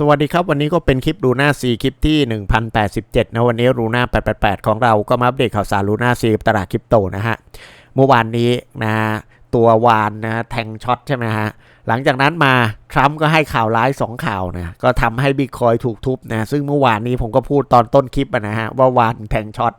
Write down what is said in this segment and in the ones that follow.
สวัสดีครับ วันนี้ก็เป็นคลิปรูน่าซีคลิปที่ 1087 นะ วันนี้รูน่า888 ของเราก็มาอัปเดตข่าวสารรูน่าซีกับตลาดคริปโตนะฮะ เมื่อวานนี้นะตัววานนะแทงช็อตใช่ไหมฮะ หลังจากนั้นมาทรัมป์ก็ให้ข่าวร้าย 2 ข่าวนะก็ทำให้บิตคอยถูกทุบนะซึ่งเมื่อวานนี้ผมก็พูดตอนต้นคลิปนะฮะ ว่าวานแทงช็อต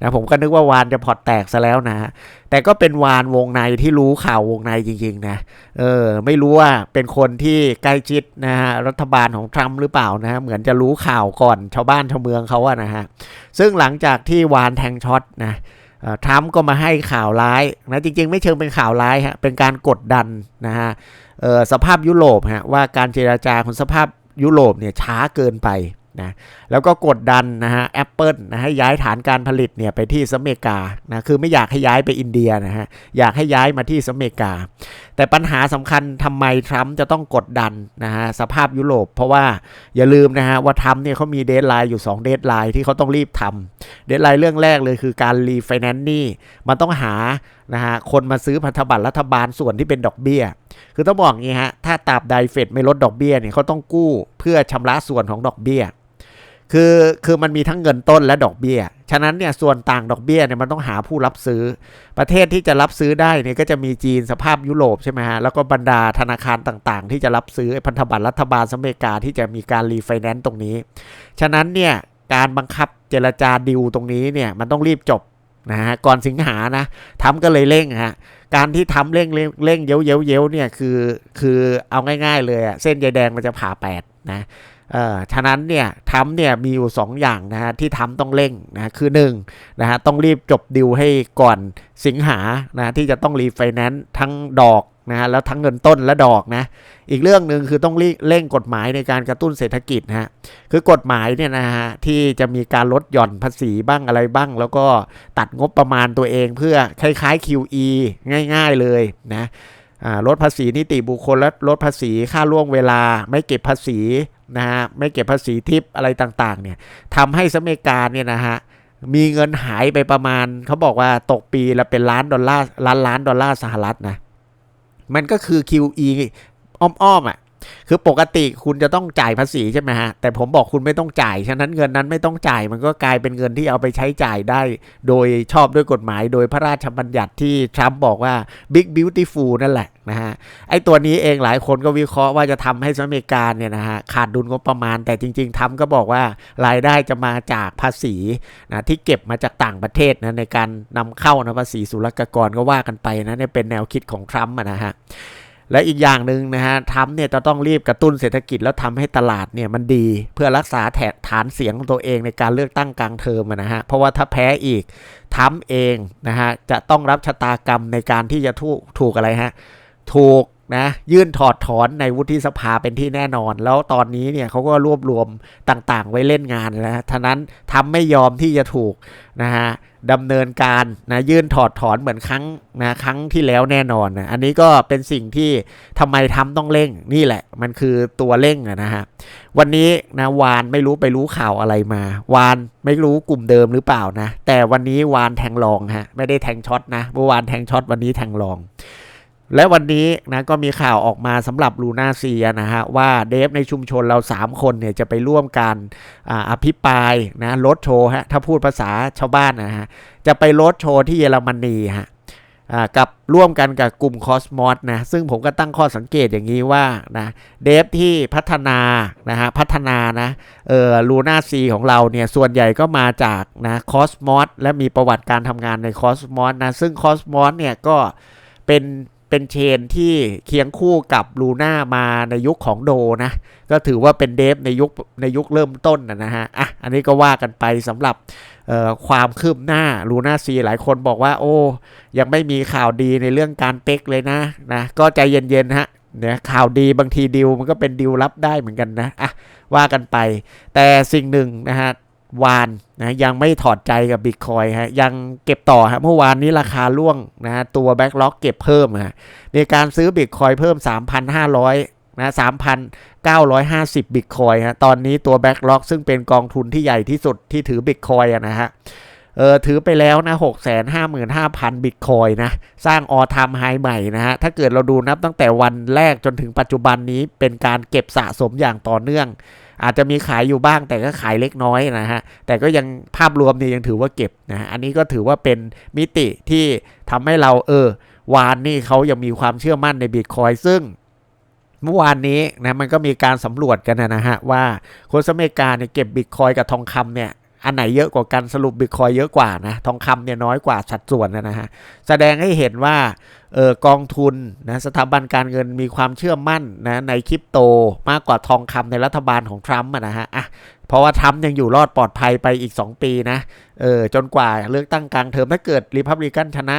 นะผมก็นึกว่าวานจะพอตแตกซะแล้วนะฮะแต่ก็เป็นวานวงในที่รู้ข่าววงในจริงๆนะเออไม่รู้ว่าเป็นคนที่ใกล้ชิดนะฮะรัฐบาลของทรัมป์หรือเปล่านะฮะเหมือนจะรู้ข่าวก่อนชาวบ้านชาวเมืองเขาอะนะฮะซึ่งหลังจากที่วานแทงช็อตนะ ทรัมป์ก็มาให้ข่าวร้ายนะจริงๆ ไม่เชิงเป็นข่าวร้ายฮะเป็นการกดดันนะฮะสภาพยุโรปฮะว่าการเจราจาของสภาพยุโรปเนี่ยช้าเกินไป นะแล้วก็กดดันนะฮะแอปเปิลนะให้ย้ายฐานการผลิตเนี่ยไปที่สหรัฐอเมริกานะคือไม่อยากให้ย้ายไปอินเดียนะฮะอยากให้ย้ายมาที่สหรัฐอเมริกา แต่ปัญหาสำคัญทำไมทรัมป์จะต้องกดดันนะฮะสภาพยุโรป เพราะว่าอย่าลืมนะฮะว่าทรัมป์เนี่ยเขามีเดทไลน์อยู่ 2 เดทไลน์ที่เขาต้องรีบทำเดทไลน์เรื่องแรกเลยคือการรีไฟแนนซ์นี่มันต้องหานะฮะคนมาซื้อพันธบัตรรัฐบาลส่วนที่เป็นดอกเบี้ย คือต้องบอกงี้ฮะถ้าตราบใดเฟดไม่ลดดอกเบี้ยเนี่ยเขาต้องกู้เพื่อชำระส่วนของดอกเบี้ย คือคือมันมีทั้งเงินต้นและดอกเบี้ย ฉะนั้นเนี่ยส่วนต่างดอกเบี้ยเนี่ยมันต้องหาผู้รับซื้อ ประเทศที่จะรับซื้อได้เนี่ยก็จะมีจีนสภาพยุโรปใช่ไหมฮะ แล้วก็บรรดาธนาคารต่างๆ ที่จะรับซื้อพันธบัตรรัฐบาลสหรัฐอเมริกาที่จะมีการรีไฟแนนซ์ตรงนี้ ฉะนั้นเนี่ยการบังคับเจรจาดิวตรงนี้เนี่ยมันต้องรีบจบนะฮะก่อนสิงหานะทำก็เลยเร่งฮะการที่ทำเร่งเร่งเร่งเย้วเย้ยวเย้ยวเนี่ยคือคือเอาง่าย ๆ เลยอะเส้นใยแดงมันจะผ่าแปดนะ เอ่อฉะนั้นเนี่ยทำเนี่ยมีอยู่ 2 อย่างนะฮะที่ทำต้องเร่งนะคือ1นะฮะต้องรีบจบดิวให้ก่อนสิงหานะที่จะต้องรีไฟแนนซ์ทั้งดอกนะฮะแล้วทั้งเงินต้นและดอกนะอีกเรื่องหนึ่งคือต้องเร่งกฎหมายในการกระตุ้นเศรษฐกิจนะฮะคือกฎหมายเนี่ยนะฮะที่จะมีการลดหย่อนภาษีบ้างอะไรบ้าง แล้วก็ตัดงบประมาณตัวเองเพื่อคล้ายๆ QE ง่าย ๆเลยนะลดภาษีนิติบุคคลและลดภาษีค่าล่วงเวลาไม่เก็บภาษี นะฮะไม่เก็บภาษีทิปอะไรต่างๆเนี่ยทำให้สหรัฐอเมริกาเนี่ยนะฮะมีเงินหายไปประมาณเขาบอกว่าตกปีละเป็นล้านดอลลาร์ล้านล้านดอลลาร์สหรัฐนะมันก็คือ QE อ้อมๆอะ คือปกติคุณจะต้องจ่ายภาษีใช่ไหมฮะ แต่ผมบอกคุณไม่ต้องจ่าย ฉะนั้นเงินนั้นไม่ต้องจ่าย มันก็กลายเป็นเงินที่เอาไปใช้จ่ายได้ โดยชอบด้วยกฎหมาย โดยพระราชบัญญัติที่ทรัมป์บอกว่า Big Beautiful นั่นแหละนะฮะ ไอ้ตัวนี้เองหลายคนก็วิเคราะห์ว่าจะทำให้สหรัฐอเมริกาเนี่ยนะฮะขาดดุลงบประมาณ แต่จริงๆทำก็บอกว่ารายได้จะมาจากภาษีนะที่เก็บมาจากต่างประเทศนะในการนำเข้านะภาษีศุลกากรก็ว่ากันไปนะเนี่ยเป็นแนวคิดของทรัมป์นะฮะ และอีกอย่างหนึ่งนะฮะทำเนี่ยจะต้องรีบกระตุ้นเศรษฐกิจแล้วทำให้ตลาดเนี่ยมันดี เพื่อรักษาแถฐานเสียงของตัวเองในการเลือกตั้งกลางเทอมนะฮะเพราะว่าถ้าแพ้อีกทำเองนะฮะจะต้องรับชะตากรรมในการที่จะถูกถูกอะไรฮะถูก นะยื่นถอดถอนในวุฒิสภาเป็นที่แน่นอน แล้วตอนนี้เนี่ยเขาก็รวบรวมต่างๆ ไว้เล่นงานนะท่านั้นทำไม่ยอมที่จะถูกนะฮะดำเนินการนะยื่นถอดถอนเหมือนครั้งนะครั้งที่แล้วแน่นอนนะอันนี้ก็เป็นสิ่งที่ทำไมทำต้องเร่งนี่แหละ มันคือตัวเร่งนะฮะวันนี้นะวานไม่รู้ไปรู้ข่าวอะไรมา วานไม่รู้กลุ่มเดิมหรือเปล่านะแต่วันนี้วานแทงรองฮะไม่ได้แทงช็อตนะเมื่อวานแทงช็อตวันนี้แทงรอง และวันนี้นะก็มีข่าวออกมาสำหรับลูน่าเซียนะฮะว่าเดฟในชุมชนเรา 3 คนเนี่ยจะไปร่วมกันอภิปรายนะรถโชว์ฮะถ้าพูดภาษาชาวบ้านนะฮะจะไปรถโชว์ที่เยอรมนีฮะกับร่วมกันกับกลุ่มคอสมอสนะซึ่งผมก็ตั้งข้อสังเกตอย่างนี้ว่านะเดฟที่พัฒนานะฮะพัฒนานะเออลูน่าซีของเราเนี่ยส่วนใหญ่ก็มาจากนะคอสมอสและมีประวัติการทำงานในคอสมอสนะซึ่งคอสมอสเนี่ยก็เป็น เป็นเชนที่เคียงคู่กับลูน่ามาในยุคของโดนะ ก็ถือว่าเป็นเดฟในยุคในยุคเริ่มต้นนะฮะอะอันนี้ก็ว่ากันไปสำหรับความคืบหน้าลูน่าซีหลายคนบอกว่า โอ้ ยังไม่มีข่าวดีในเรื่องการเป๊กเลยนะนะก็ใจเย็นๆฮะเนี่ยข่าวดีบางทีดิวมันก็เป็นดิวรับได้เหมือนกันนะอะว่ากันไป แต่สิ่งหนึ่งนะฮะ วานนะยังไม่ถอดใจกับบิตคอยฮะยังเก็บต่อฮะเมื่อวานนี้ราคาล่วงนะฮะตัวแบ็กล็อกเก็บเพิ่มฮะในการซื้อบิตคอยเพิ่ม 3,500นะ3,950บิตคอยฮะตอนนี้ตัวแบ็กล็อกซึ่งเป็นกองทุนที่ใหญ่ที่สุดที่ถือบิตคอยนะฮะเออถือไปแล้วนะหกแสนห้าหมื่นห้าพันบิตคอยนะ สร้างออทามไฮใหม่นะฮะ ถ้าเกิดเราดูนับตั้งแต่วันแรกจนถึงปัจจุบันนี้เป็นการเก็บสะสมอย่างต่อเนื่อง อาจจะมีขายอยู่บ้างแต่ก็ขายเล็กน้อยนะฮะ แต่ก็ยังภาพรวมเนี่ยยังถือว่าเก็บนะะอันนี้ก็ถือว่าเป็นมิติที่ทำให้เราเออวานนี่เขายังมีความเชื่อมั่นในบิตคอยซึ่งเมื่อวานนี้นะมันก็มีการสำรวจกันนะฮะว่าคนสเมริกาเนี่ยเก็บบิตคอยกับทองคำเนี่ย อันไหนเยอะกว่ากันสรุปบิตคอยเยอะกว่านะทองคำเนี่ยน้อยกว่าสัดส่วนนะฮะแสดงให้เห็นว่าเออกองทุนนะสถาบันการเงินมีความเชื่อมั่นนะในคริปโตมากกว่าทองคำในรัฐบาลของทรัมป์นะฮะอะเพราะว่าทรัมป์ยังอยู่รอดปลอดภัยไปอีก 2 ปีนะเออจนกว่าเลือกตั้งกลางเทอมถ้าเกิดรีพับลิกันชนะ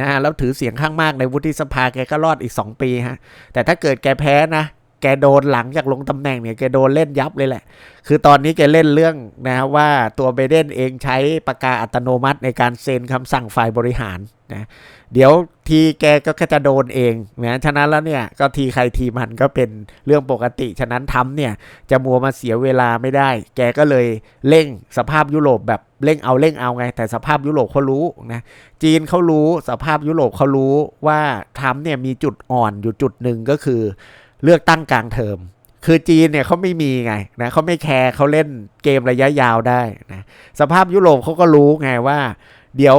นะฮะแล้วถือเสียงข้างมากในวุฒิสภาแกก็รอดอีก 2 ปีฮะแต่ถ้าเกิดแกแพ้นะ แกโดนหลังจากลงตำแหน่งเนี่ยแกโดนเล่นยับเลยแหละ คือตอนนี้แกเล่นเรื่องนะว่าตัวไบเดนเองใช้ปากกาอัตโนมัติในการเซ็นคำสั่งฝ่ายบริหารนะเดี๋ยวทีแกก็จะโดนเองนะฉะนั้นแล้วเนี่ยก็ทีใครทีมันก็เป็นเรื่องปกติ ฉะนั้นทำเนี่ยจะมัวมาเสียเวลาไม่ได้ แกก็เลยเร่งสภาพยุโรปแบบเร่งเอาเร่งเอาไง แต่สภาพยุโรปเขารู้นะจีนเขารู้สภาพยุโรปเขารู้ว่าทำเนี่ยมีจุดอ่อนอยู่จุดหนึ่งก็คือ เลือกตั้งกลางเทอม คือจีนเนี่ยเขาไม่มีไงนะเขาไม่แคร์เขาเล่นเกมระยะยาวได้นะสภาพยุโรปเขาก็รู้ไงว่า เดี๋ยว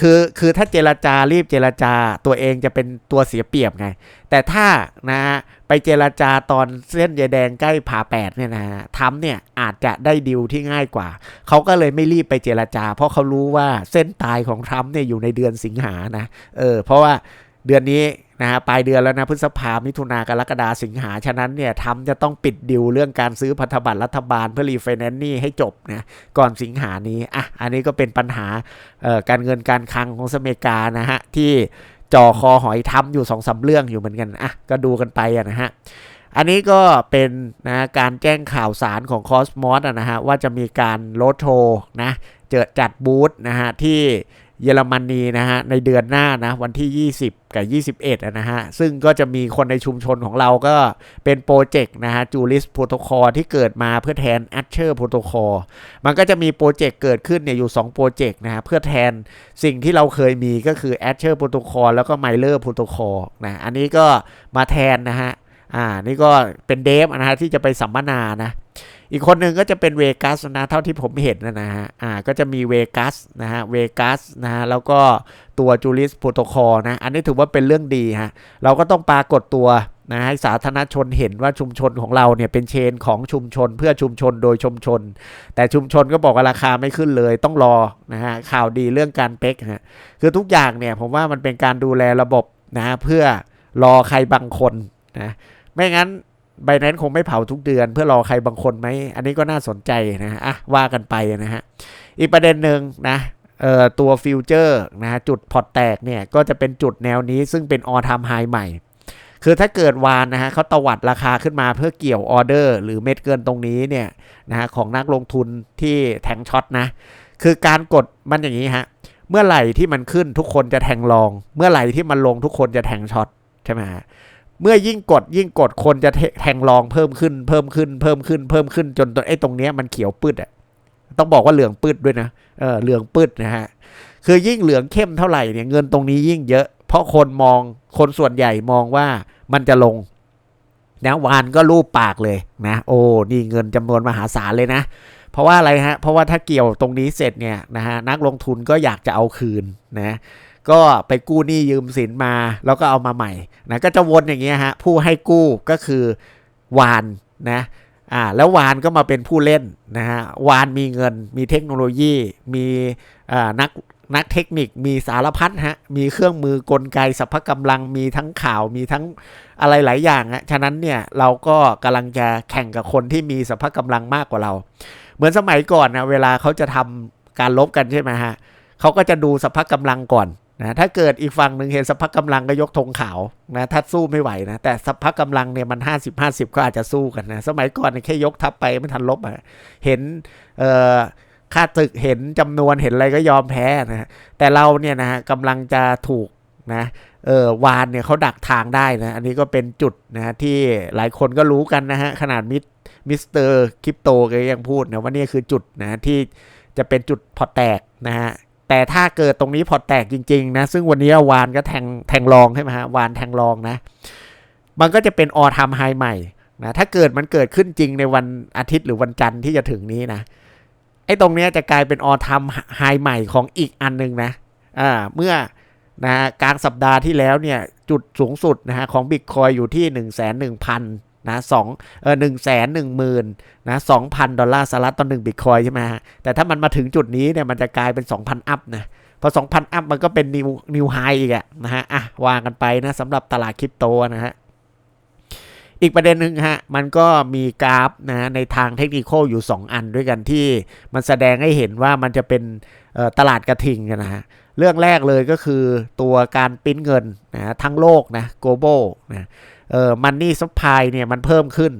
คือคือถ้าเจรจารีบเจรจาตัวเองจะเป็นตัวเสียเปรียบไง แต่ถ้านะไปเจรจาตอนเส้นยาแดงใกล้ผ่าแปดเนี่ยนะทำเนี่ยอาจจะได้ดิวที่ง่ายกว่า เขาก็เลยไม่รีบไปเจรจา เพราะเขารู้ว่าเส้นตายของทรัมป์เนี่ยอยู่ในเดือนสิงหานะเออเพราะว่าเดือนนี้ นะฮะปลายเดือนแล้วนะพฤษภามิถุนากรกฎาสิงหาฉะนั้นเนี่ยทำจะต้องปิดดิวเรื่องการซื้อพันธบัตรรัฐบาลเพื่อรีไฟแนนซ์นี่ให้จบนะก่อนสิงหานี้อะอันนี้ก็เป็นปัญหาการเงินการคลังของสหรัฐอเมริกานะฮะที่จ่อคอหอยทำอยู่สองสาเรื่องอยู่เหมือนกันอะก็ดูกันไปอะนะฮะอันนี้ก็เป็นนะการแจ้งข่าวสารของคอสมอสนะฮะว่าจะมีการโรดโชนะเจอจัดบูธนะฮะที่ เยอรมนีนะฮะในเดือนหน้านะวันที่ 20 กับ 21นะฮะซึ่งก็จะมีคนในชุมชนของเราก็เป็นโปรเจกต์นะฮะจูลิสโปรโตคอลที่เกิดมาเพื่อแทน a อ c h e r โปรโตคอลมันก็จะมีโปรเจกต์เกิดขึ้นเนี่ยอยู่ 2 โปรเจกต์นะฮะเพื่อแทนสิ่งที่เราเคยมีก็คือ a อ c h e r โปรโตคอลแล้วก็ m i l e r โปรโตคอลนะอันนี้ก็มาแทนนะฮะอ่านี่ก็เป็นเดฟนะฮะที่จะไปสัมมนานะ อีกคนหนึ่งก็จะเป็นเวกัสนะเท่าที่ผมเห็นนะฮะอ่าก็จะมีเวกัสนะฮะเวกัสนะฮะแล้วก็ตัวจูลิสโปรโตคอลนะอันนี้ถือว่าเป็นเรื่องดีฮะเราก็ต้องปรากฏตัวนะให้สาธารณชนเห็นว่าชุมชนของเราเนี่ยเป็นเชนของชุมชนเพื่อชุมชนโดยชุมชน แต่ชุมชนก็บอกว่าราคาไม่ขึ้นเลยต้องรอนะฮะข่าวดีเรื่องการเป๊กฮะคือทุกอย่างเนี่ยผมว่ามันเป็นการดูแลระบบนะเพื่อรอใครบางคนนะไม่งั้น ไบแนนคงไม่เผาทุกเดือน เพื่อรอใครบางคนไหม อันนี้ก็น่าสนใจนะฮะอะว่ากันไปนะฮะ อีกประเด็นหนึ่งนะเอ่อตัวฟิวเจอร์นะฮะจุดพอตแตกเนี่ย ก็จะเป็นจุดแนวนี้ซึ่งเป็นออทามไฮใหม่ คือถ้าเกิดวานนะฮะเขาตวัดราคาขึ้นมาเพื่อเกี่ยวออเดอร์ หรือเม็ดเกินตรงนี้เนี่ยนะฮะของนักลงทุนที่แทงช็อตนะ คือการกดมันอย่างนี้ฮะเมื่อไหร่ที่มันขึ้นทุกคนจะแทงลอง เมื่อไหร่ที่มันลงทุกคนจะแทงช็อตใช่ไหมฮะ เมื่อยิ่งกดยิ่งกดคนจะแทงรองเพิ่มขึ้น เพิ่มขึ้น เพิ่มขึ้น เพิ่มขึ้นจนตัวไอ้ตรงเนี้ยมันเขียวปืดอะต้องบอกว่าเหลืองปืดด้วยนะเออเหลืองปืดนะฮะคือยิ่งเหลืองเข้มเท่าไหร่เนี่ยเงินตรงนี้ยิ่งเยอะ เพราะคนมองคนส่วนใหญ่มองว่ามันจะลงนะวานก็รูปปากเลยนะโอ้นี่เงินจำนวนมหาศาลเลยนะ เพราะว่าอะไรฮะเพราะว่าถ้าเกี่ยวตรงนี้เสร็จเนี่ยนะฮะนักลงทุนก็อยากจะเอาคืนนะ ก็ไปกู้หนี้ยืมสินมา แล้วก็เอามาใหม่นะก็จะวนอย่างเงี้ยฮะผู้ให้กู้ก็คือวานนะอ่าแล้ววานก็มาเป็นผู้เล่นนะฮะวานมีเงิน มีเทคโนโลยี มีอ่านักนักเทคนิคมีสารพัดฮะมีเครื่องมือกลไกสัพพะกำลังมีทั้งข่าวมีทั้งอะไรหลายอย่างฮะฉะนั้นเนี่ยเราก็กำลังจะแข่งกับคนที่มีสัพพะกำลังมากกว่าเรา เหมือนสมัยก่อนนะเวลาเขาจะทำการลบกันใช่ไหมฮะเขาก็จะดูสัพพะกำลังก่อน นะถ้าเกิดอีกฝั่งหนึ่งเห็นสัพพะกำลังก็ยกธงขาวนะถ้าสู้ไม่ไหวนะแต่สัพพะกำลังเนี่ยมัน 50 50 ก็อาจจะสู้กันนะสมัยก่อนแค่ยกทัพไปไม่ทันลบอะเห็นเอ่อค่าตึกเห็นจำนวนเห็นอะไรก็ยอมแพ้นะแต่เราเนี่ยนะฮะกำลังจะถูกนะเออวานเนี่ยเขาดักทางได้นะอันนี้ก็เป็นจุดนะที่หลายคนก็รู้กันนะฮะขนาดมิสมิสเตอร์คริปโตก็ยังพูดนะว่านี่คือจุดนะที่จะเป็นจุดพอแตกนะฮะ แต่ถ้าเกิดตรงนี้พอแตกจริงๆนะซึ่งวันนี้วานก็แทงแทงรองใช่ไหมฮะวานแทงรองนะ มันก็จะเป็นออทามไฮใหม่นะถ้าเกิดมันเกิดขึ้นจริงในวันอาทิตย์หรือวันจันทร์ที่จะถึงนี้นะไอ้ตรงนี้จะกลายเป็นออทามไฮใหม่ของอีกอันหนึ่งนะอ่าเมื่อนะกลางสัปดาห์ที่แล้วเนี่ยจุดสูงสุดนะฮะของบิตคอยอยู่ที่1นึ่งแส นะสองเออหนึ่งแสนหนึ่งหมื่นนะสองพันดอลลาร์สหรัฐต่อหนึ่งบิตคอยใช่ไหมฮะแต่ถ้ามันมาถึงจุดนี้เนี่ยมันจะกลายเป็น 2,000 อัพนะพอ 2,000 อัพมันก็เป็นนิวนิวไฮอีกอะนะฮะอะวางกันไปนะสำหรับตลาดคริปโตนะฮะอีกประเด็นหนึ่งฮะ มันก็มีกราฟนะในทางเทคนิคอยู่ 2 อันด้วยกันที่มันแสดงให้เห็นว่ามันจะเป็นตลาดกระทิงกันนะฮะ เรื่องแรกเลยก็คือตัวการปิ้นเงินนะทั้งโลกนะ global นะเออมันนี่ซัพพลายเนี่ยมันเพิ่มขึ้น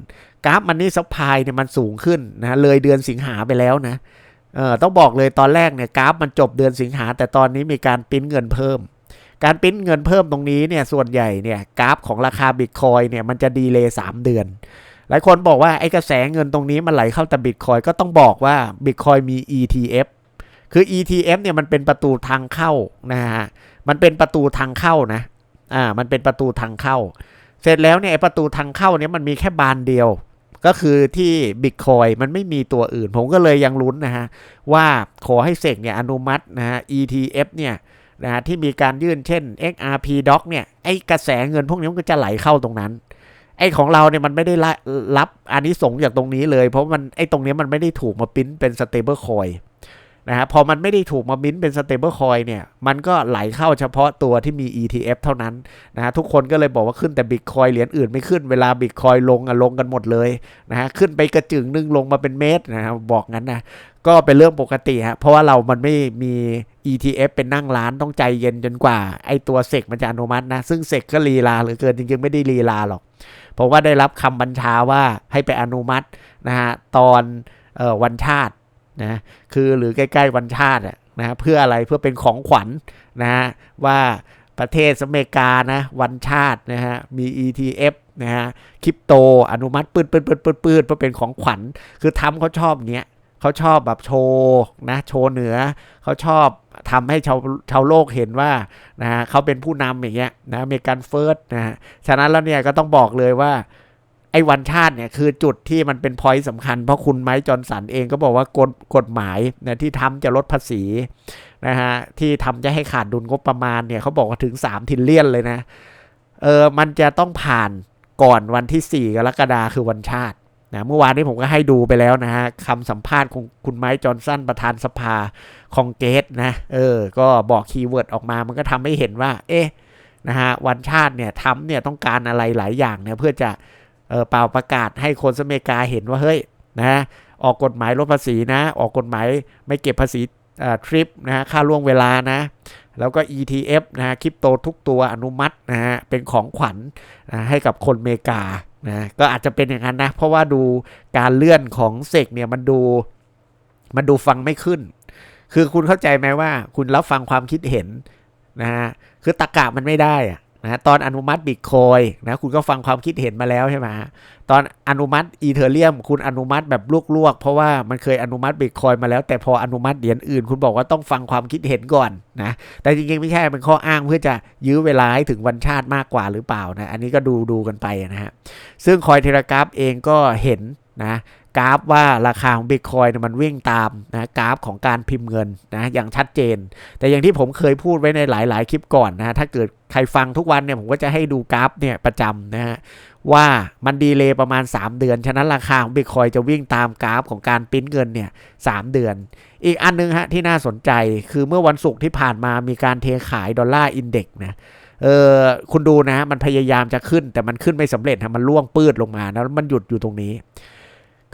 กราฟมันนี่ซัพพลายเนี่ยมันสูงขึ้นนะเลยเดือนสิงหาไปแล้วนะเออต้องบอกเลยตอนแรกเนี่ยกราฟมันจบเดือนสิงหา แต่ตอนนี้มีการปิ้นเงินเพิ่ม การปิ้นเงินเพิ่มตรงนี้เนี่ยส่วนใหญ่เนี่ยกราฟของราคาบิตคอยเนี่ยมันจะดีเลย์สเดือนหลายคนบอกว่าไอ้กระแสเงินตรงนี้มันไหลเข้าแต่บิตคอยก็ต้องบอกว่าบิตคอยมี ETF คือ ETF เนี่ยมันเป็นประตูทางเข้านะฮะ มันเป็นประตูทางเข้านะ อ่า มันเป็นประตูทางเข้า เสร็จแล้วเนี่ยประตูทางเข้าเนี่ยมันมีแค่บานเดียว ก็คือที่บิตคอยมันไม่มีตัวอื่น ผมก็เลยยังลุ้นนะฮะ ว่าขอให้เสกเนี่ยอนุมัตินะฮะ ETF เนี่ยนะฮะที่มีการยื่นเช่น XRP Doc เนี่ยไอ้กระแสเงินพวกนี้มันก็จะไหลเข้าตรงนั้นไอ้ของเราเนี่ยมันไม่ได้รับอันนี้สงจากตรงนี้เลย เพราะมันไอ้ตรงนี้มันไม่ได้ถูกมาปิ้นเป็น stable coin นะฮะพอมันไม่ได้ถูกมามิ้นเป็น stable coin เนี่ย มันก็ไหลเข้าเฉพาะตัวที่มี ETF เท่านั้นนะฮะทุกคนก็เลยบอกว่าขึ้นแต่ Bitcoin เหรียญอื่นไม่ขึ้นเวลา Bitcoin ลงอะลงกันหมดเลยนะฮะขึ้นไปกระจึงนึงลงมาเป็นเมตรนะฮะบอกงั้นนะก็เป็นเรื่องปกติฮะเพราะว่าเรามันไม่มี ETF เป็นนั่งร้านต้องใจเย็นจนกว่า ไอ้ตัวเซกมันจะอนุมัตินะ ซึ่งเซกก็ลีลาเหลือเกินจริงๆไม่ได้ลีลาหรอก เพราะว่าได้รับคำบัญชาว่าให้ไปอนุมัตินะฮะตอนออวันชาติ นะคือหรือใกล้ๆวันชาตินะเพื่ออะไรเพื่อเป็นของขวัญนะฮะว่าประเทศอเมริกานะวันชาตินะฮะมี ETF นะฮะคริปโตอนุมัติปืดปืดปืดปืดปืดเพื่อเป็นของขวัญ คือทำเขาชอบเนี้ยเขาชอบแบบโชว์นะโชว์เหนือเขาชอบทำให้ชาวชาวโลกเห็นว่านะฮะเขาเป็นผู้นำอย่างเงี้ยนะอเมริกันเฟิร์สนะฮะฉะนั้นแล้วเนี่ยก็ต้องบอกเลยว่า ไอ้วันชาติเนี่ยคือจุดที่มันเป็นพอยต์สำคัญ เพราะคุณไม้จอนสันเองก็บอกว่ากฎกฎหมายเนี่ยที่ทำจะลดภาษีนะฮะที่ทำจะให้ขาดดุลงบประมาณเนี่ยเขาบอกว่าถึง3ทิลเลียนเลยนะเออมันจะต้องผ่านก่อนวันที่ 4 กรกฎาคือวันชาตินะเมื่อวานนี้ผมก็ให้ดูไปแล้วนะฮะคำสัมภาษณ์ของคุณไม้จอนสันประธานสภาคองเกสนะเออก็บอกคีย์เวิร์ดออกมามันก็ทำให้เห็นว่า เอ๊ะนะฮะวันชาติเนี่ยทำเนี่ยต้องการอะไรหลายอย่างเนี่ยเพื่อจะ เปล่าประกาศให้คนอเมกาเห็นว่าเฮ้ยนะออกกฎหมายลดภาษีนะ ออกกฎหมายไม่เก็บภาษีทริปนะฮะค่าล่วงเวลานะ แล้วก็ ETF นะฮะคริปโตทุกตัวอนุมัตินะฮะเป็นของขวัญนะให้กับคนเมกานะก็อาจจะเป็นอย่างนั้นนะ เพราะว่าดูการเลื่อนของเซกเนี่ยมันดูมันดูฟังไม่ขึ้น คือคุณเข้าใจไหมว่า คุณรับฟังความคิดเห็นนะฮะคือตะกะมันไม่ได้อะ นะตอนอนุมัติบิตคอยนะคุณก็ฟังความคิดเห็นมาแล้วใช่ไหมตอนอนุมัติอีเทเรียม คุณอนุมัติแบบลวกๆ เพราะว่ามันเคยอนุมัติบิตคอยมาแล้ว แต่พออนุมัติเหรียญอื่น คุณบอกว่าต้องฟังความคิดเห็นก่อนนะแต่จริงๆไม่ใช่เป็นข้ออ้างเพื่อจะยื้อเวลาให้ถึงวันชาติมากกว่าหรือเปล่านะอันนี้ก็ดูดูกันไปนะฮะซึ่งคอยเทเลกราฟเองก็เห็นนะ กราฟว่าราคาของบิตคอยมันวิ่งตามนะกราฟของการพิมพ์เงินนะอย่างชัดเจน แต่อย่างที่ผมเคยพูดไว้ในหลาย ๆ คลิปก่อนนะถ้าเกิดใครฟังทุกวันเนี่ยผมก็จะให้ดูกราฟเนี่ยประจำนะฮะว่ามันดีเลย์ประมาณ 3 เดือน ฉะนั้นราคาของบิตคอยจะวิ่งตามกราฟของการปิ้นเงินเนี่ยสเดือน อีกอันนึงฮะที่น่าสนใจคือเมื่อวันศุกร์ที่ผ่านมามีการเทขายดอลลาร์อินเด็กซ์นะเออคุณดูนะมันพยายามจะขึ้นแต่มันขึ้นไม่สำเร็จฮะมันล่วงปืดลงมาแล้วมันหยุดอยู่ตรงนี้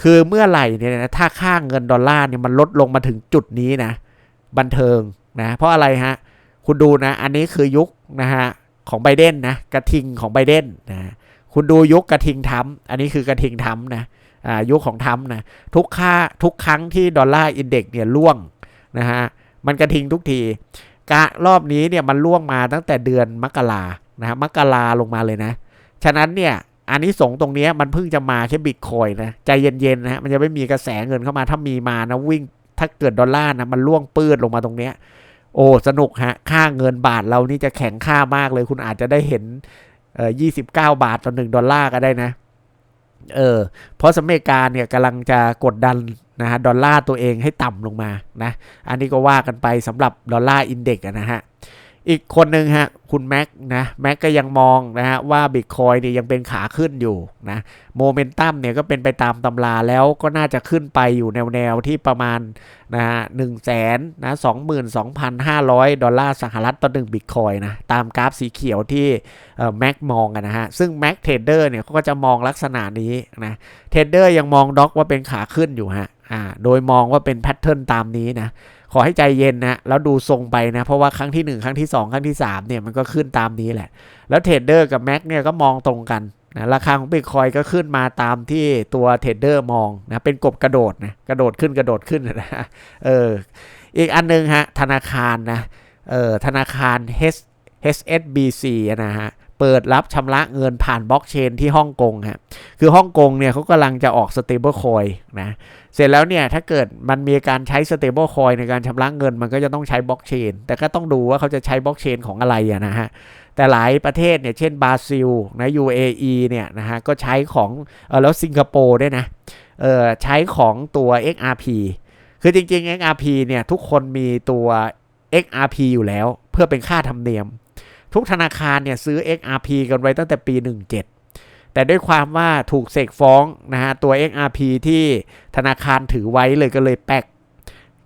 คือเมื่อไหร่เนี่ยนะถ้าค่าเงินดอลลาร์เนี่ยมันลดลงมาถึงจุดนี้นะ บันเทิงนะ เพราะอะไรฮะ คุณดูนะ อันนี้คือยุคนะฮะของไบเดนนะ กระทิงของไบเดนนะ คุณดูยุคกระทิงทำอันนี้คือกระทิงทำนะอ่ายุคของทำนะทุกค่าทุกครั้งที่ดอลลาร์อินเด็กซ์เนี่ยล่วงนะฮะมันกระทิงทุกทีกะรอบนี้เนี่ยมันล่วงมาตั้งแต่เดือนมกรานะฮะมกราลงมาเลยนะ ฉะนั้นเนี่ย อันนี้สงตรงนี้มันเพิ่งจะมาแค่บิตคอยนะ ใจเย็นๆนะมันจะไม่มีกระแสเงินเข้ามาถ้ามีมานะวิ่งถ้าเกิดดอลลาร์นะมันล่วงปื้ดลงมาตรงเนี้ยโอ้สนุกฮะ ค่าเงินบาทเรานี่จะแข็งค่ามากเลย คุณอาจจะได้เห็นเอ่อยี่สิบเก้าบาทต่อหนึ่งดอลลาร์ก็ได้นะ เออ เพราะสหรัฐอเมริกาเนี่ยกำลังจะกดดันนะฮะดอลลาร์ตัวเองให้ต่ำลงมานะ อันนี้ก็ว่ากันไปสำหรับดอลลาร์อินเด็กซ์นะฮะ อีกคนหนึ่งฮะคุณแม็กนะแม็กก็ยังมองนะฮะว่าบิตคอยเนี่ยยังเป็นขาขึ้นอยู่นะโมเมนตัมเนี่ยก็เป็นไปตามตำราแล้วก็น่าจะขึ้นไปอยู่แนวแนวๆที่ประมาณนะฮะหนึ่งแสนนะสองหมื่นสองพันห้าร้อยดอลลาร์สหรัฐต่อหนึ่งบิตคอยนะตามกราฟสีเขียวที่แม็กมองกันนะฮะซึ่งแม็กเทรดเดอร์เนี่ยเขาก็จะมองลักษณะนี้นะเทรดเดอร์ยังมองด็อกว่าเป็นขาขึ้นอยู่ฮะอ่าโดยมองว่าเป็นแพทเทิร์นตามนี้นะ ขอให้ใจเย็นนะแล้วดูทรงไปนะ เพราะว่าครั้งที่ 1 ครั้งที่ 2 ครั้งที่3เนี่ยมันก็ขึ้นตามนี้แหละ แล้วเทรดเดอร์กับแม็กเนี่ยก็มองตรงกันนะราคาของบิตคอยก็ขึ้นมาตามที่ตัวเทรดเดอร์มองนะเป็นกบกระโดดนะกระโดดขึ้นกระโดดขึ้นนะเอออีกอันนึงฮะธนาคารนะเออธนาคาร H HSBC นะฮะ เปิดรับชำระเงินผ่านบล็อกเชนที่ฮ่องกงฮะคือฮ่องกงเนี่ยเขากำลังจะออก stable coin นะเสร็จแล้วเนี่ยถ้าเกิดมันมีการใช้ stable coin ในการชำระเงินมันก็จะต้องใช้บล็อกเชนแต่ก็ต้องดูว่าเขาจะใช้บล็อกเชนของอะไรอะนะฮะแต่หลายประเทศเนี่ยเช่นบราซิลนะ UAE เนี่ยนะฮะก็ใช้ของเออแล้วสิงคโปร์ด้วยนะเออใช้ของตัว XRP คือจริงๆ XRP เนี่ยทุกคนมีตัว XRP อยู่แล้ว เพื่อเป็นค่าธรรมเนียม ทุกธนาคารเนี่ยซื้อ XRP กันไว้ตั้งแต่ปี 17 แต่ด้วยความว่าถูกเสกฟ้องนะฮะตัว XRP ที่ธนาคารถือไว้เลยก็เลยแปก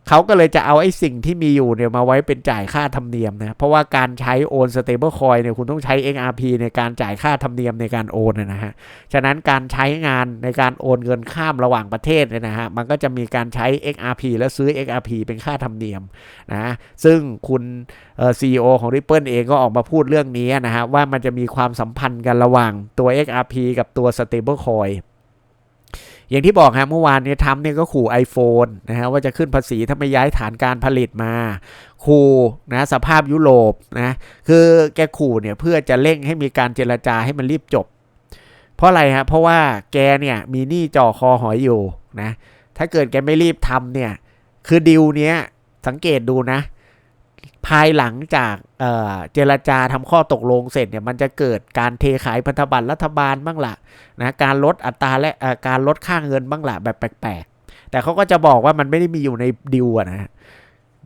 เขาก็เลยจะเอาไอ้สิ่งที่มีอยู่เนี่ยมาไว้เป็นจ่ายค่าธรรมเนียมนะ เพราะว่าการใช้โอน stable coin เนี่ยคุณต้องใช้ XRP ในการจ่ายค่าธรรมเนียมในการโอนนะฮะ ฉะนั้นการใช้งานในการโอนเงินข้ามระหว่างประเทศเนี่ยนะฮะ มันก็จะมีการใช้ XRP แล้วซื้อ XRP เป็นค่าธรรมเนียมนะ ซึ่งคุณเอ่อ CEO ของ Ripple เองก็ออกมาพูดเรื่องนี้นะฮะว่ามันจะมีความสัมพันธ์กันระหว่างตัว XRP กับตัว stable coin อย่างที่บอกฮะเมื่อวานเนี่ยทำเนี่ยก็ขู่ iPhone นะฮะว่าจะขึ้นภาษีถ้าไม่ย้ายฐานการผลิตมา ขู่นะสภาพยุโรปนะคือแกขู่เนี่ยเพื่อจะเร่งให้มีการเจรจาให้มันรีบจบ เพราะอะไรฮะเพราะว่าแกเนี่ยมีหนี้จ่อคอหอยอยู่นะถ้าเกิดแกไม่รีบทำเนี่ยคือดิวเนี้ยสังเกตดูนะ ภายหลังจากเเจรจาทำข้อตกลงเสร็จเนี่ยมันจะเกิดการเทขายพันธบัตรรัฐบาลบ้างละนะการลดอัตราและการลดค่าเงินบ้างละแบบแปลกๆ แต่เขาก็จะบอกว่ามันไม่ได้มีอยู่ในดิวนะ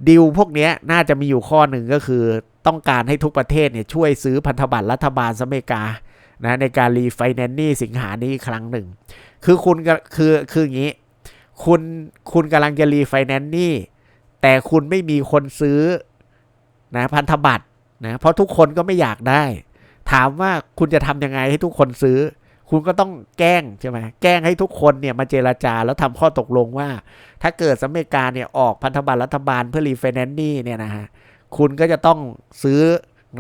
ดิวพวกนี้น่าจะมีอยู่ข้อหนึ่งก็คือต้องการให้ทุกประเทศเนี่ยช่วยซื้อพันธบัตรรัฐบาลสหรัฐอเมริกานะในการรีไฟแนนซ์นี่สิงหานี้ครั้งหนึ่ง คือคุณคือคืออย่างนี้ คุณคุณกำลังจะรีไฟแนนซ์นี่แต่คุณไม่มีคนซื้อ นะพันธบัตรนะเพราะทุกคนก็ไม่อยากได้ ถามว่าคุณจะทำยังไงให้ทุกคนซื้อ คุณก็ต้องแกล้งใช่ไหมแกล้งให้ทุกคนเนี่ยมาเจราจาแล้วทำข้อตกลงว่า ถ้าเกิดสหรัฐอเมริกาเนี่ยออกพันธบัตรรัฐบาลเพื่อรีไฟแนนซ์นี่เนี่ยนะฮะคุณก็จะต้องซื้อ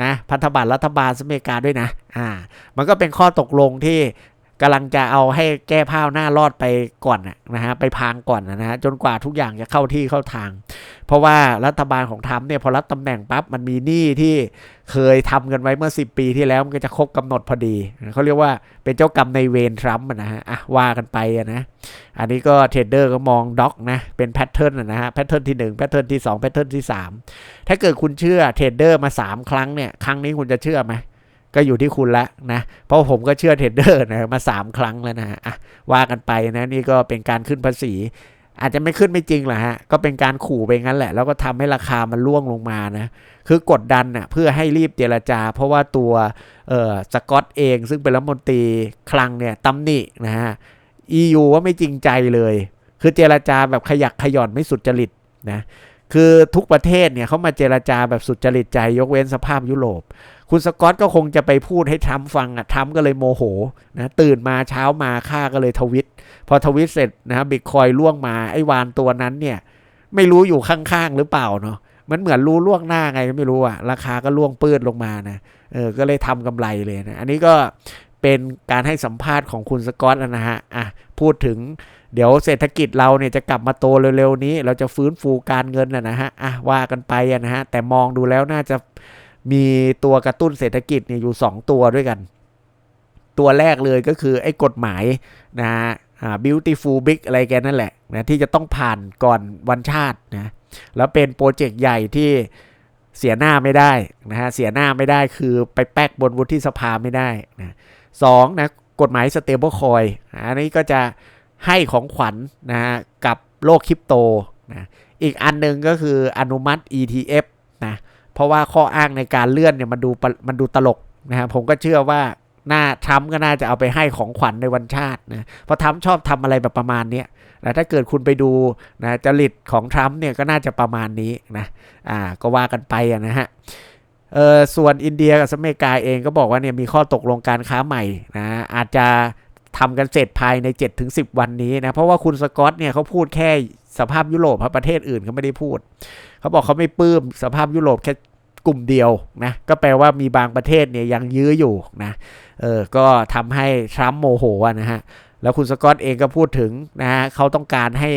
นะพันธบัตรรัฐบาลสหรัฐอเมริกาด้วยนะอ่ามันก็เป็นข้อตกลงที่ กำลังจะเอาให้แก้ผ้าหน้ารอดไปก่อนนะฮะไปพางก่อนนะฮะจนกว่าทุกอย่างจะเข้าที่เข้าทาง เพราะว่ารัฐบาลของทรัมป์เนี่ยพอรับตำแหน่งปั๊บมันมีหนี้ที่เคยทำกันไว้เมื่อ 10 ปีที่แล้วมันก็จะครบกำหนดพอดีเขาเรียกว่าเป็นเจ้ากรรมในเวรทรัมป์นะฮะอะว่ากันไปนะอันนี้ก็เทรดเดอร์ก็มองด็อกนะเป็นแพทเทิร์นนะฮะแพทเทิร์นที่1แพทเทิร์นที่2แพทเทิร์นที่ 3 ถ้าเกิดคุณเชื่อเทรดเดอร์มา 3 ครั้งเนี่ยครั้งนี้คุณจะเชื่อไหม ก็อยู่ที่คุณละนะ เพราะผมก็เชื่อเทรดเดอร์นะมา 3 ครั้งแล้วนะฮะว่ากันไปนะนี่ก็เป็นการขึ้นภาษี อาจจะไม่ขึ้นไม่จริงแหรอกฮะ ก็เป็นการขู่ไปงั้นแหละ แล้วก็ทำให้ราคามันล่วงลงมานะ คือกดดันน่ะเพื่อให้รีบเจรจา เพราะว่าตัวเอ่อสกอตเอง ซึ่งเป็นรัฐมนตรีคลังเนี่ยตำหนินะฮะ EU ว่าไม่จริงใจเลย คือเจรจาแบบขยักขย่อนไม่สุดจริตนะคือทุกประเทศเนี่ยเขามาเจรจาแบบสุดจริตใจยกเว้นสภาพยุโรป คุณสกอตก็คงจะไปพูดให้ทรัมป์ฟังอะทรัมป์ก็เลยโมโหนะตื่นมาเช้ามาค่าก็เลยทวิต พอทวิตเสร็จนะบิตคอยล่วงมาไอ้วานตัวนั้นเนี่ยไม่รู้อยู่ข้างๆหรือเปล่าเนาะมันเหมือนรู้ล่วงหน้าไงไม่รู้อะราคาก็ล่วงปื้ดลงมานะเออก็เลยทำกำไรเลยนะอันนี้ก็เป็นการให้สัมภาษณ์ของคุณสกอตนะฮะอะพูดถึงเดี๋ยวเศรษฐกิจเราเนี่ยจะกลับมาโตเร็วๆนี้ เราจะฟื้นฟูการเงินนะฮะอะว่ากันไปนะฮะแต่มองดูแล้วน่าจะ มีตัวกระตุ้นเศรษฐกิจเนี่ยอยู่ 2 ตัวด้วยกัน ตัวแรกเลยก็คือไอ้กฎหมายนะฮะ beautiful big อะไรแกนั่นแหละนะที่จะต้องผ่านก่อนวันชาตินะแล้วเป็นโปรเจกต์ใหญ่ที่เสียหน้าไม่ได้นะฮะเสียหน้าไม่ได้คือไปแป๊กบนวุฒิสภาไม่ได้นะสองนะกฎหมาย stable coin อันนี้ก็จะให้ของขวัญนะฮะกับโลกคริปโตนะอีกอันหนึ่งก็คืออนุมัติ ETF นะ เพราะว่าข้ออ้างในการเลื่อนเนี่ยมันดูมันดูตลกนะฮะผมก็เชื่อว่าหน้าทรัมป์ก็น่าจะเอาไปให้ของขวัญในวันชาตินะเพราะทรัมป์ชอบทำอะไรแบบประมาณนี้นะถ้าเกิดคุณไปดูนะจริตของทรัมป์เนี่ยก็น่าจะประมาณนี้นะอ่าก็ว่ากันไปนะฮะเออส่วนอินเดียกับสหรัฐอเมริกาเองก็บอกว่าเนี่ยมีข้อตกลงการค้าใหม่นะอาจจะทำกันเสร็จภายใน 7-10 วันนี้นะ เพราะว่าคุณสกอตเนี่ยเขาพูดแค่สภาพยุโรปประเทศอื่นเขาไม่ได้พูด เขาบอกเขาไม่ปลื้มสภาพยุโรปแค่กลุ่มเดียวนะก็แปลว่ามีบางประเทศเนี่ยยังยื้ออยู่นะเออก็ทำให้ทรัมป์โมโหนะฮะแล้วคุณสกอตเองก็พูดถึงนะฮะเขาต้องการให้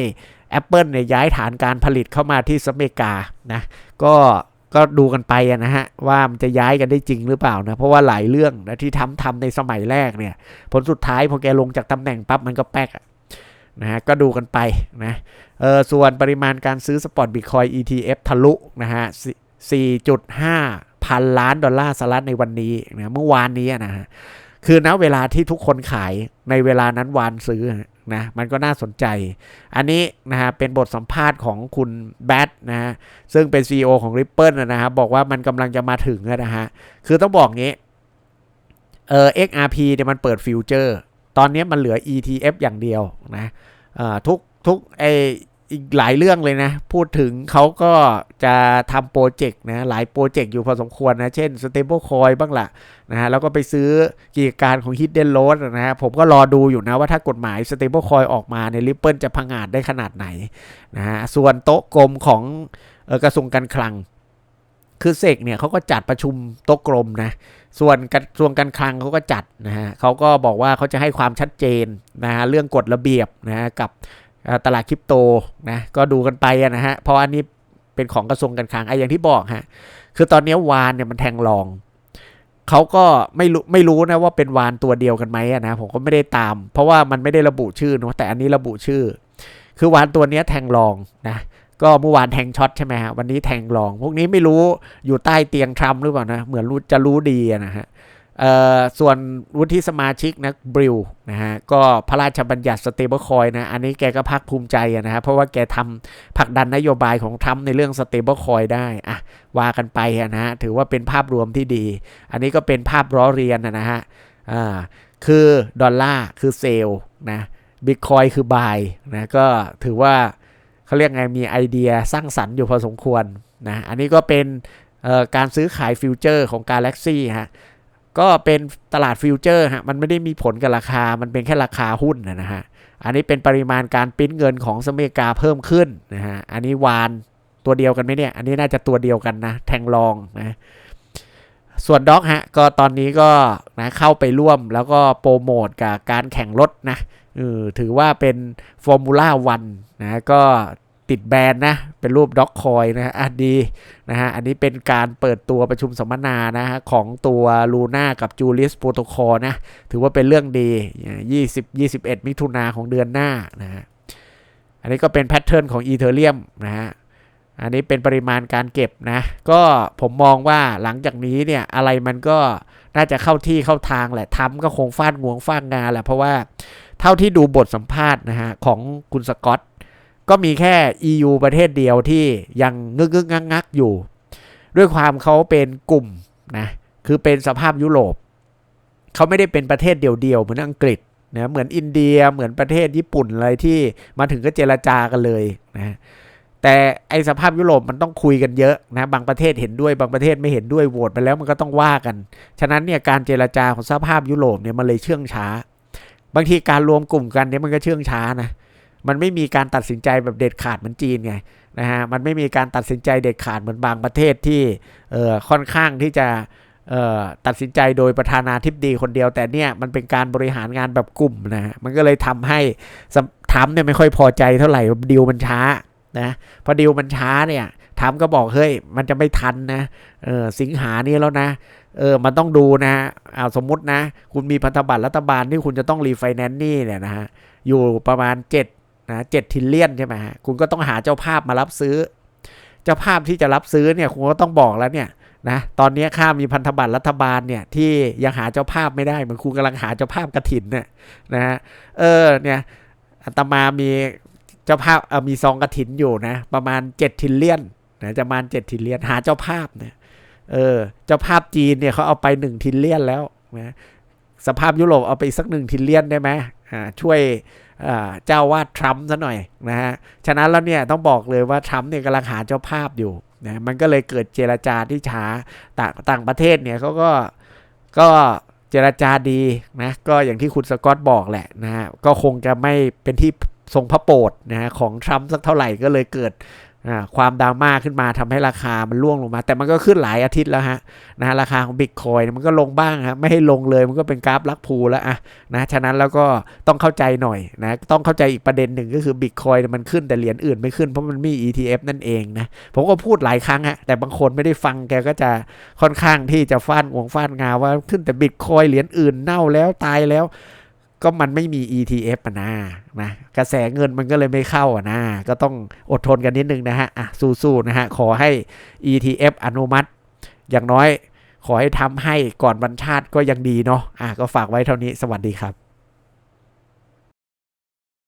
Apple เนี่ยย้ายฐานการผลิตเข้ามาที่สหรัฐอเมริกานะก็ก็ดูกันไปนะฮะว่ามันจะย้ายกันได้จริงหรือเปล่านะเพราะว่าหลายเรื่องนะที่ทำทำในสมัยแรกเนี่ย ผลสุดท้ายพอแกลงจากตำแหน่งปั๊บมันก็แป๊ก นะฮะก็ดูกันไปนะเออส่วนปริมาณการซื้อสปอตบิตคอย ETF ทะลุนะฮะ4.5 พันล้านดอลลาร์สหรัฐในวันนี้นะเมื่อวานนี้นะฮะคือณเวลาที่ทุกคนขายในเวลานั้นวานซื้อนะมันก็น่าสนใจ อันนี้นะฮะเป็นบทสัมภาษณ์ของคุณแบทนะฮะซึ่งเป็น CEO ของ Ripple นะฮะบอกว่ามันกำลังจะมาถึงนะฮะคือต้องบอกงี้เออ XRP เนี่ยมันเปิดฟิวเจอร์ ตอนนี้มันเหลือ ETF อย่างเดียวนะทุกทุกไออีกหลายเรื่องเลยนะ พูดถึงเขาก็จะทำโปรเจกต์นะ หลายโปรเจกต์อยู่พอสมควรนะ เช่น Stable Coin บ้างละนะฮะ แล้วก็ไปซื้อกิจการของ Hidden Road นะฮะ ผมก็รอดูอยู่นะว่าถ้ากฎหมาย Stable Coin ออกมาใน Ripple จะพังอาจได้ขนาดไหนนะฮะ ส่วนโต๊ะกลมของออกระทรวงการคลัง คือเสกเนี่ยเขาก็จัดประชุมโต๊ะกลมนะ ส่วนกระทรวงการคลังเขาก็จัดนะฮะเขาก็บอกว่าเขาจะให้ความชัดเจนนะฮะเรื่องกฎระเบียบนะฮะกับตลาดคริปโตนะก็ดูกันไปนะฮะเพราะอันนี้เป็นของกระทรวงการคลังไอ้อย่างที่บอกฮะคือตอนนี้วานเนี่ยมันแทงรองเขาก็ไม่รู้ไม่รู้นะว่าเป็นวานตัวเดียวกันไหมนะผมก็ไม่ได้ตาม เพราะว่ามันไม่ได้ระบุชื่อนะแต่อันนี้ระบุชื่อ คือวานตัวนี้แทงรองนะ ก็เมื่อวานแทงช็อตใช่ไหมฮะวันนี้แทงรอง พวกนี้ไม่รู้อยู่ใต้เตียงทรัมป์หรือเปล่านะเหมือนรู้จะรู้ดีนะฮะส่วนวุฒิสมาชิกนะบริวนะฮะก็พระราชบัญญัติสเตเบิลคอยนะอันนี้แกก็ภาคภูมิใจนะฮะเพราะว่าแกทำผลักดันนโยบายของทรัมป์ในเรื่องสเตเบิลคอยได้อะว่ากันไปนะฮะถือว่าเป็นภาพรวมที่ดี อันนี้ก็เป็นภาพล้อเรียนนะฮะอ่าคือดอลลาร์คือเซลนะบิตคอยคือบายนะก็ถือว่า เขาเรียกไงมีไอเดียสร้างสรรค์อยู่พอสมควรนะอันนี้ก็เป็นการซื้อขายฟิวเจอร์ของ Galaxy ฮะก็เป็นตลาดฟิวเจอร์ฮะมันไม่ได้มีผลกับราคา มันเป็นแค่ราคาหุ้นนะฮะอันนี้เป็นปริมาณการปิ้นเงินของสเมริกาเพิ่มขึ้นนะฮะอันนี้วานตัวเดียวกันไหมเนี่ย อันนี้น่าจะตัวเดียวกันนะ แทงลองนะส่วนด็อกฮะก็ตอนนี้ก็นะเข้าไปร่วมแล้วก็โปรโมทกับการแข่งรถนะถือว่าเป็นฟอร์มูล่าวันนะก็ ติดแบรนด์นะ เป็นรูปด็อกคอยนะฮะดีนะฮะ อันนี้เป็นการเปิดตัวประชุมสัมมนานะฮะของตัวลูน่ากับจูเลียสโปรโตคอลนะ ถือว่าเป็นเรื่องดี 20 21 มิถุนาของเดือนหน้านะฮะ อันนี้ก็เป็นแพทเทิร์นของอีเทเรียมนะฮะ อันนี้เป็นปริมาณการเก็บนะ ก็ผมมองว่าหลังจากนี้เนี่ยอะไรมันก็น่าจะเข้าที่เข้าทางแหละทำก็คงฟาดงวงฟาดงานแหละเพราะว่าเท่าที่ดูบทสัมภาษณ์นะฮะของคุณสกอต ก็มีแค่ EU ประเทศเดียวที่ยังงึกงึกงักงักอยู่ ด้วยความเขาเป็นกลุ่มนะคือเป็นสภาพยุโรปเขาไม่ได้เป็นประเทศเดียวๆเหมือนอังกฤษนะเหมือนอินเดียเหมือนประเทศญี่ปุ่นอะไรที่มาถึงก็เจรจากันเลยนะแต่ไอสภาพยุโรปมันต้องคุยกันเยอะนะบางประเทศเห็นด้วยบางประเทศไม่เห็นด้วยโหวตไปแล้วมันก็ต้องว่ากัน ฉะนั้นเนี่ยการเจรจาของสภาพยุโรปเนี่ยมันเลยเชื่องช้า บางทีการรวมกลุ่มกันเนี่ยมันก็เชื่องช้านะ มันไม่มีการตัดสินใจแบบเด็ดขาดเหมือนจีนไงนะฮะมันไม่มีการตัดสินใจเด็ดขาดเหมือนบางประเทศที่เอ่อค่อนข้างที่จะเอ่อตัดสินใจโดยประธานาธิบดีคนเดียว แต่เนี่ยมันเป็นการบริหารงานแบบกลุ่มนะฮะมันก็เลยทำให้ทำเนี่ยไม่ค่อยพอใจเท่าไหร่ดิวมันช้านะพอดิวมันช้าเนี่ยทำก็บอกเฮ้ยมันจะไม่ทันนะเออสิงหานี้แล้วนะเออมันต้องดูนะเอาสมมตินะ คุณมีพันธบัตรรัฐบาลที่คุณจะต้องรีไฟแนนซ์นี่เนี่ยนะฮะอยู่ประมาณ 7 นะเจ็ดทิลเลียนใช่ไหมฮะคุณก็ต้องหาเจ้าภาพมารับซื้อ เจ้าภาพที่จะรับซื้อเนี่ยคุณก็ต้องบอกแล้วเนี่ยนะตอนนี้ข้ามีพันธบัตรรัฐบาลเนี่ยที่ยังหาเจ้าภาพไม่ได้เหมือนคุณกำลังหาเจ้าภาพกระถินเนี่ยนะฮะเออเนี่ยอาตมามีเจ้าภาพเออมีซองกระถินอยู่นะประมาณ7ทิลเลียนนะจะประมาณ7ทิลเลียนหาเจ้าภาพเนี่ยเออเจ้าภาพจีนเนี่ยเขาเอาไปหนึ่งทิลเลียนแล้วนะสภาพยุโรปเอาไปสักหนึ่งทิลเลียนได้ไหมอ่าช่วย เจ้าวาดทรัมป์ซะหน่อยนะฮะ ฉะนั้นแล้วเนี่ยต้องบอกเลยว่าทรัมป์เนี่ยกำลังหาเจ้าภาพอยู่นะมันก็เลยเกิดเจรจาที่ช้าต่างต่างประเทศเนี่ยเขาก็ก็เจรจาดีนะก็อย่างที่คุณสกอตบอกแหละนะฮะก็คงจะไม่เป็นที่ทรงพระโปรดนะฮะของทรัมป์สักเท่าไหร่ก็เลยเกิด ความดราม่าขึ้นมาทำให้ราคามันร่วงลงมา แต่มันก็ขึ้นหลายอาทิตย์แล้วฮะนะฮะราคาของบิตคอยมันก็ลงบ้างครับไม่ให้ลงเลยมันก็เป็นกราฟลักพูแล้วอะนะฉะนั้นแล้วก็ต้องเข้าใจหน่อยนะต้องเข้าใจอีกประเด็นหนึ่งก็คือบิตคอยมันขึ้นแต่เหรียญอื่นไม่ขึ้นเพราะมันมี ETF นั่นเองนะผมก็พูดหลายครั้งฮะแต่บางคนไม่ได้ฟังแกก็จะค่อนข้างที่จะฟาดงวงฟาดงาว่าขึ้นแต่บิตคอยเหรียญอื่นเน่าแล้วตายแล้ว ก็มันไม่มี ETF อะนะนะ กระแสเงินมันก็เลยไม่เข้าอะนะ ก็ต้องอดทนกันนิดนึงนะฮะอะสู้ๆนะฮะ ขอให้ ETF อนุมัติ อย่างน้อยขอให้ทำให้ก่อนวันชาติก็ยังดีเนาะอะก็ฝากไว้เท่านี้สวัสดีครับ